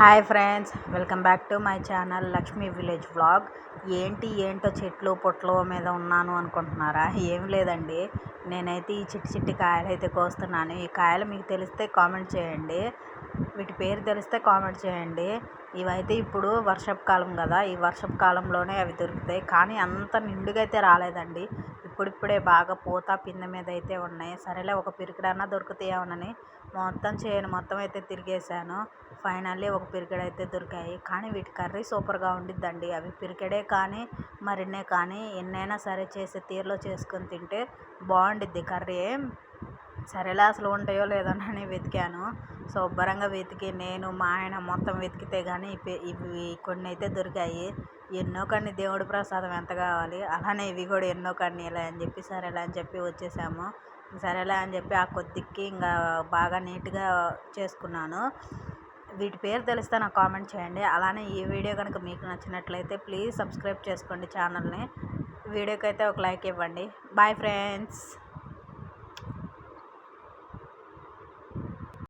Hi friends welcome back to my channel Lakshmi village vlog. ఏంటి ఏంటో చెట్లు పొట్లు మీద ఉన్నాను అనుకుంటున్నారా? ఏం లేదండి. నేనైతే ఈ చిట్టి చిట్టి కాయలు అయితే కోస్తున్నాను. ఈ కాయలు మీకు తెలిస్తే కామెంట్ చేయండి. వీటి పేరు తెలిస్తే కామెంట్ చేయండి. ఇవైతే ఇప్పుడు వర్షపు కాలం కదా. ఈ వర్షపు కాలంలోనే అవి దొరుకుతాయి. కానీ అంత నిండుగా అయితే రాలేదండి. ఇప్పుడిప్పుడే బాగా పూత పిందె మీద అయితే ఉన్నాయి. సరేలే ఒక పిరికిడన్నా దొరుకుతాయేమోనని మొత్తం చేయను. మొత్తం అయితే తిరిగేసాను ఫైనల్లీ ఒక పిరికెడు అయితే దొరికాయి. కానీ వీటి కర్రీ సూపర్గా ఉండిద్దండి. అవి పిరికెడే కానీ మరిన్నే కానీ ఎన్నైనా సరే చేసే తీరులో చేసుకొని తింటే బాగుండిద్ది కర్రీ. సరేలే అసలు ఉంటాయో లేదోనని వెతికాను. శుభ్రంగా వెతికి నేను మా ఆయన మొత్తం వెతికితే కానీ ఇవి కొన్ని అయితే దొరికాయి. ఎన్నో కన్ని దేవుడి ప్రసాదం ఎంత కావాలి? అలానే ఇవి కూడా ఎన్నో కన్నీలే అని చెప్పి సరేలే అని చెప్పి వచ్చేసాము. సరేలే అని చెప్పి ఆ కొద్దికి ఇంకా బాగా నీట్గా చేసుకున్నాను. వీటి పేరు తెలిస్తే నాకు కామెంట్ చేయండి. అలానే ఈ వీడియో కనుక మీకు నచ్చినట్లయితే ప్లీజ్ సబ్స్క్రైబ్ చేసుకోండి ఛానల్ని. వీడియోకి అయితే ఒక లైక్ ఇవ్వండి. Bye friends!